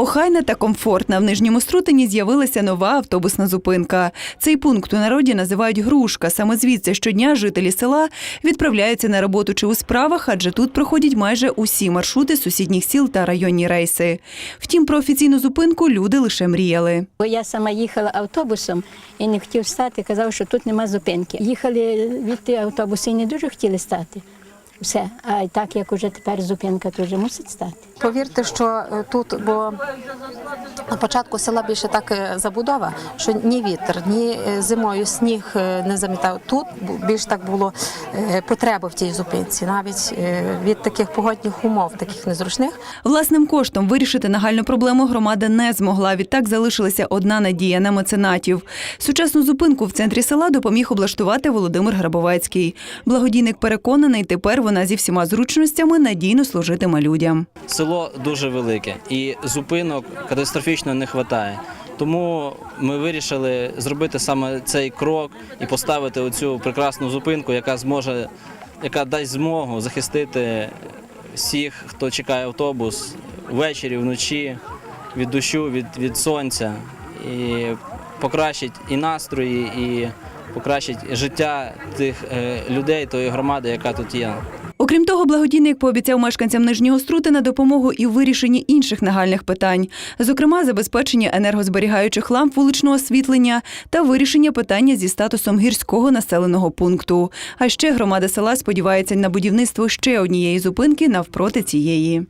Охайна та комфортна в нижньому Струтині з'явилася нова автобусна зупинка. Цей пункт у народі називають грушка. Саме звідси щодня жителі села відправляються на роботу чи у справах, адже тут проходять майже усі маршрути сусідніх сіл та районні рейси. Втім, про офіційну зупинку люди лише мріяли. Бо я сама їхала автобусом і не хотів стати, казав, що тут нема зупинки. Їхали від автобуси і не дуже хотіли стати. Все. А так як уже тепер зупинка, то вже мусить стати. Повірте, що е, тут, бо на початку села більше так е, забудова, що ні вітер, ні е, зимою сніг не замітав. Тут більш так було потреби в тій зупинці, навіть від таких погодних умов, таких незручних. Власним коштом вирішити нагальну проблему громада не змогла. Відтак залишилася одна надія на меценатів. Сучасну зупинку в центрі села допоміг облаштувати Володимир Грабовецький. Благодійник переконаний, тепер вона зі всіма зручностями надійно служитиме людям. Село дуже велике і зупинок катастрофічно не вистачає. Тому ми вирішили зробити саме цей крок і поставити оцю прекрасну зупинку, яка зможе, яка дасть змогу захистити всіх, хто чекає автобус ввечері, вночі, від дощу, від, від сонця, і покращить і настрої, і покращить життя тих е, людей, тої громади, яка тут є. Окрім того, благодійник пообіцяв мешканцям Нижнього Струтина допомогу і в вирішенні інших нагальних питань, зокрема, забезпечення енергозберігаючих ламп вуличного освітлення та вирішення питання зі статусом гірського населеного пункту. А ще громада села сподівається на будівництво ще однієї зупинки навпроти цієї.